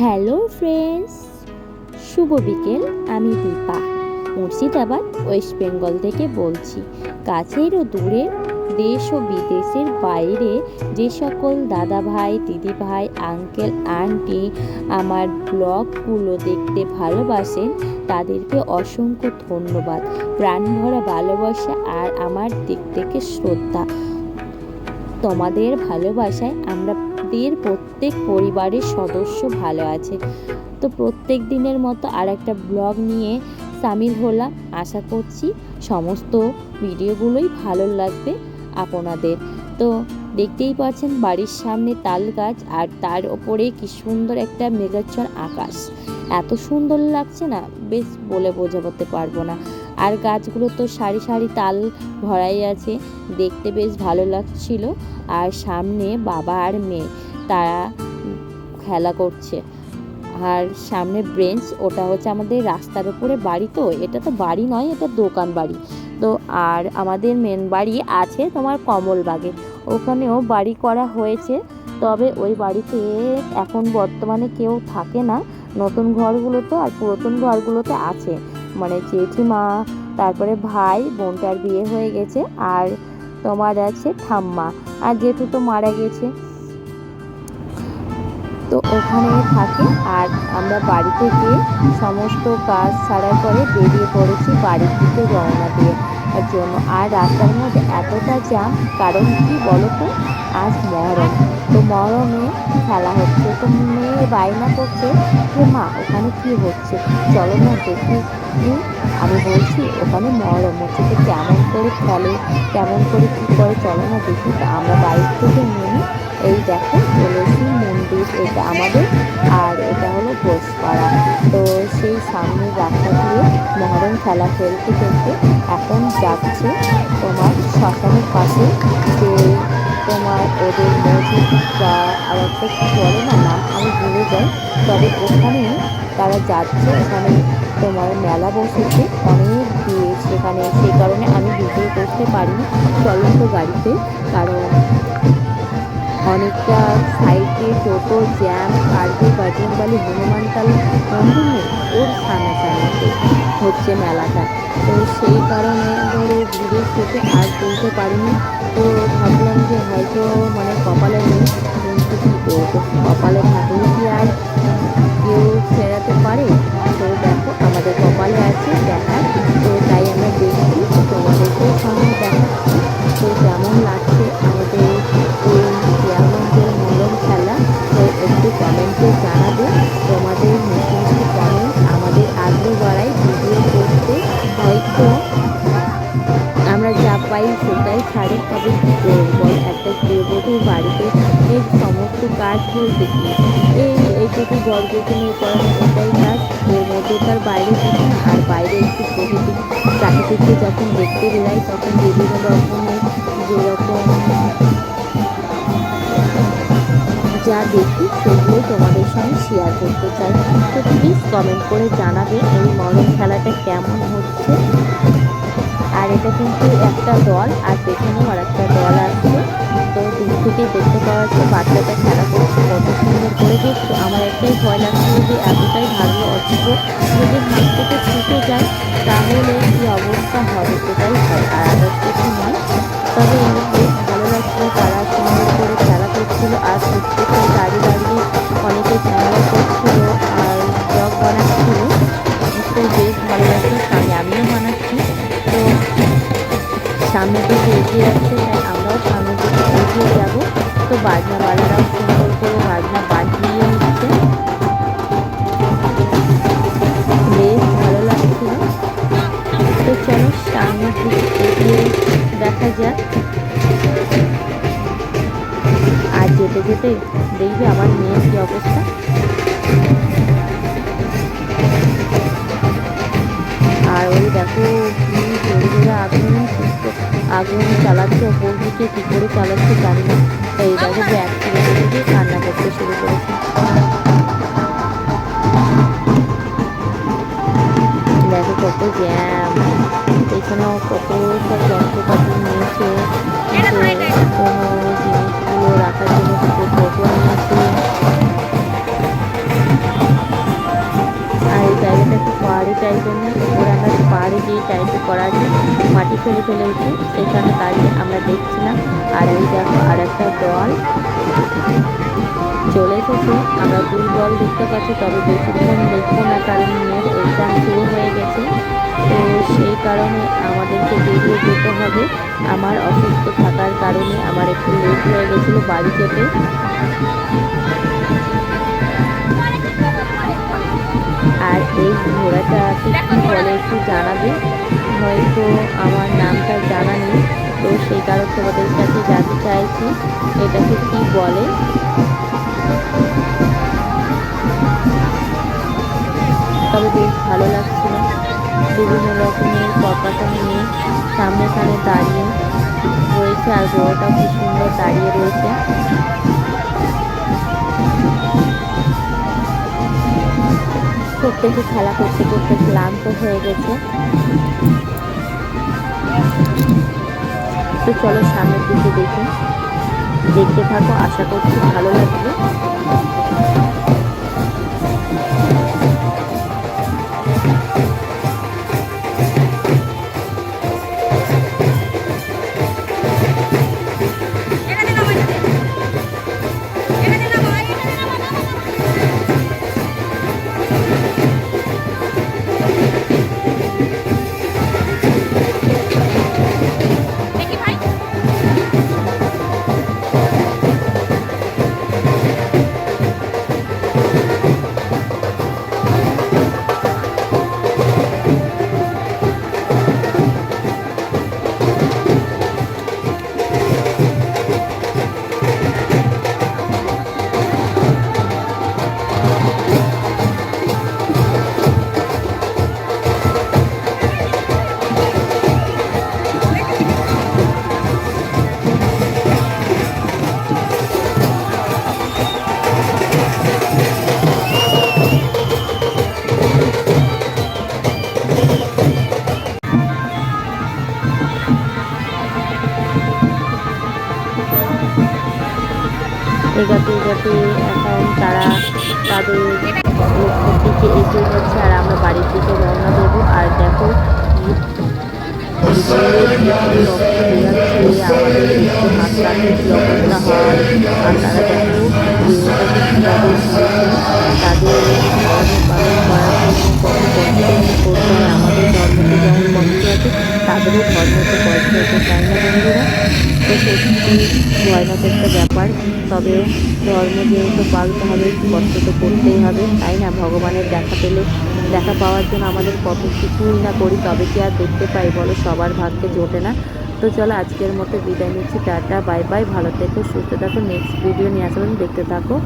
Hello friends, শুভ বিকেল, আমি Dipa. Murshidabad, West Bengal থেকে বলছি। কাছের ও দূরে দেশ ও বিদেশের বাইরে যে সকল দাদা ভাই দিদি ভাই আঙ্কেল, আন্টি আমার ব্লগগুলো দেখতে ভালোবাসেন, তাদেরকে অসংখ্য ধন্যবাদ। প্রাণ ভরা ভালোবাসা আর আমার দিক থেকে শ্রদ্ধা। তোমাদের ভালোবাসায় আমরা দের প্রত্যেক পরিবারের সদস্য ভালো আছে। তো প্রত্যেক দিনের মতো আর একটা ব্লগ নিয়ে সামিল হলাম। আশা করছি সমস্ত ভিডিওগুলোই ভালো লাগবে আপনাদের। তো দেখতেই পাচ্ছেন বাড়ির সামনে তাল গাছ আর তার ওপরে কি সুন্দর একটা মেঘাচ্ছর আকাশ। এত সুন্দর লাগছে না? বেশ বলে বোঝাতে পারব না। আর গাছগুলো তো সারি সারি তাল ভরাই আছে। দেখতে বেশ ভালো লাগছিল। আর সামনে বাবা আর মেয়ে, তারা খেলা করছে। আর সামনে ব্রেঞ্চ, ওটা হচ্ছে আমাদের রাস্তার উপরে বাড়ি তো, এটা তো বাড়ি নয়, এটা দোকান বাড়ি। তো আর আমাদের মেন বাড়ি আছে তোমার কমলবাগে। ওখানেও বাড়ি করা হয়েছে। তবে ওই বাড়িতে এখন বর্তমানে কেউ থাকে না। নতুন ঘরগুলোতে আর পুরাতন ঘরগুলোতে আছে। মানে জেঠিমা, তারপরে ভাই, বোনটার বিয়ে হয়ে গেছে আর তোমার আছে ঠাম্মা। আর জেঠু তো মারা গেছে। তো ওখানে থাকে আর আমরা বাড়ি থেকে সমস্ত কাজ ছাড়ার পরে বেরিয়ে পড়েছি বাড়ির দিকে রওনা দিয়ে জন্য। আর রাস্তার মধ্যে এতটা জ্যাম, কারণ কি বলো তো? আজ মহরম। তো মহরমে খেলা হচ্ছে। তো মেয়ে বায়না করছে যে, মা, ওখানে কি হচ্ছে? চলো না দেখি। আমি বলছি, ওখানে মহরম হচ্ছে। তো কেমন করে খেলে? কেমন করে কী করে? চলো না দেখি। তো আমরা বাইক থেকে নেমে এই দেখো তুলসী মন্দির। এটা আমাদের, আর এটা হলো ঘোষপাড়া তো সেই সামনের রাস্তা দিয়ে মহরম খেলা খেলতে খেলতে এখন যাচ্ছে তোমার শ্মশানের পাশে যে তোমার ওদের মসজিদ বা আর একটা কী বলে না, নাম আমি ভুলে যাই, তবে ওখানে তারা যাচ্ছে, ওখানে তোমার মেলা বসেছে, অনেক ভিড় সেখানে সেই কারণে আমি ভিডিও করতে পারিনি চলন্ত গাড়িতে, কারণ অনেকটা সাইডে টোটো, জ্যাম, কার্গো বাজনবালি হনুমানতলা মন্দির ওর সামনাসামনিতে হচ্ছে মেলাটা। তো সেই কারণে ধরো ভিড়ের থেকে আর তুলতে পারিনি। তো ভাবলাম যে হয়তো মানে কপালে নেই, কিন্তু কপালে থাকলে কি আর কেউ ফেরাতে পারে? তো দেখো, আমাদের কপালে আছে, দেখার। তো পাই সেটাই ছাড়ি, তবে কী করব একটা গৃহবধূর বাড়িতে এই সমস্ত কাজ বলতে কি এই এইটুকু গর্বকে নিয়ে করানো কাজ এর মধ্যে তার বাইরে কিছু না, আর বাইরে একটু প্রকৃতি প্রাকৃতিককে যখন দেখতে বেরাই তখন বিভিন্ন রকমের যেরকম যা দেখি সেগুলো তোমাদের সঙ্গে শেয়ার করতে চাই। তো প্লিজ কমেন্ট করে জানাবে এই মরণ খেলাটা কেমন হচ্ছে। আর এটা কিন্তু একটা দল, আর পেছনেও আর একটা দল আসছে তো দূর থেকে দেখতে পাওয়া যাচ্ছে বাচ্চাটা খেলা করছে, কত সুন্দর করে দিচ্ছে আমার একটাই ভয় লাগছে যে এতটাই ভালো অথচ যদি হাত থেকে ছুটে যায়, তাহলে কী অবস্থা হবে সেটাই হয় আর আদার কিছু নয় এগিয়ে যাচ্ছে তাই আমরাও সামনের দিকে এগিয়ে যাব তো বাজনাওয়ালারাও সুন্দর করে বাজনা বাজিয়ে নিচ্ছে বেশ ভালো লাগছিল তো চলো সামনের দিকে এগিয়ে দেখা যাক আর যেতে যেতে দেখবি আমার মেয়ের কী অবস্থা আর ওই দেখো কি জোরে জোরে আগুন আগুন চালাচ্ছে, ওপর দিকে কী করে চালাচ্ছে জানি না। এই দেখো যে এক দিয়ে কান্না করতে শুরু করেছে। দেখো কত জ্যাম। এখানেও কত সব যন্ত্রপাতি ফেলে ফেলে উঠে, সেখানে দাঁড়িয়ে আমরা দেখছিলাম আর এই দেখো আর একটা দল চলে এসেছে। আমরা দুই দল দেখতে পাচ্ছি, তবে বেশিক্ষণ দেখব না, কারণ মেয়ের এক্সাম শুরু হয়ে গেছে। তো সেই কারণে আমাদেরকে বেরিয়ে যেতে হবে। আমার অসুস্থ থাকার কারণে আমার একটু লেট হয়ে গেছিল বাড়ি যেতে। আর এই ঘোড়াটাকে কী বলে একটু জানাবে? হয়তো আমার নামটা জানা নেই। তো সেই কারণে তোমাদের কাছে জানতে চাইছি এটাকে কী বলে? তবে বেশ ভালো লাগছিল বিভিন্ন রকমের পতাকা নিয়ে সামনে সামনে দাঁড়িয়ে রয়েছে আর ঘোড়াটা খুব সুন্দর দাঁড়িয়ে রয়েছে। প্রত্যেকে খেলা করতে করতে ক্লান্ত হয়ে গেছে। তো চলো সামনের দিকে দেখুন দেখতে থাকো আশা করছি ভালো লাগবে। এগাতে এগাতে এখন তারা তাদের লক্ষ্যের দিকে এগিয়ে যাচ্ছে আর আমরা বাড়ির দিকে রওনা দেবো। আর দেখো তাদেরও ধর্মতে কষ্ট আছে তাই না বন্ধুরা তো সত্যি ভয়ানক একটা ব্যাপার তবে ধর্ম যেহেতু পালতে হবে কষ্ট তো করতেই হবে। তাই না? ভগবানের দেখা পেলে, দেখা পাওয়ার জন্য আমাদের কত কিছুই না করি, তবে কি আর দেখতে পাই? বলো, সবার ভাগ্যে জোটে না? তো চলো, আজকের মতো বিদায় নিচ্ছি। টাটা, বাই বাই, ভালো থেকো, সুস্থ থাকো। নেক্সট ভিডিও নিয়ে আসবেন দেখতে থাকো।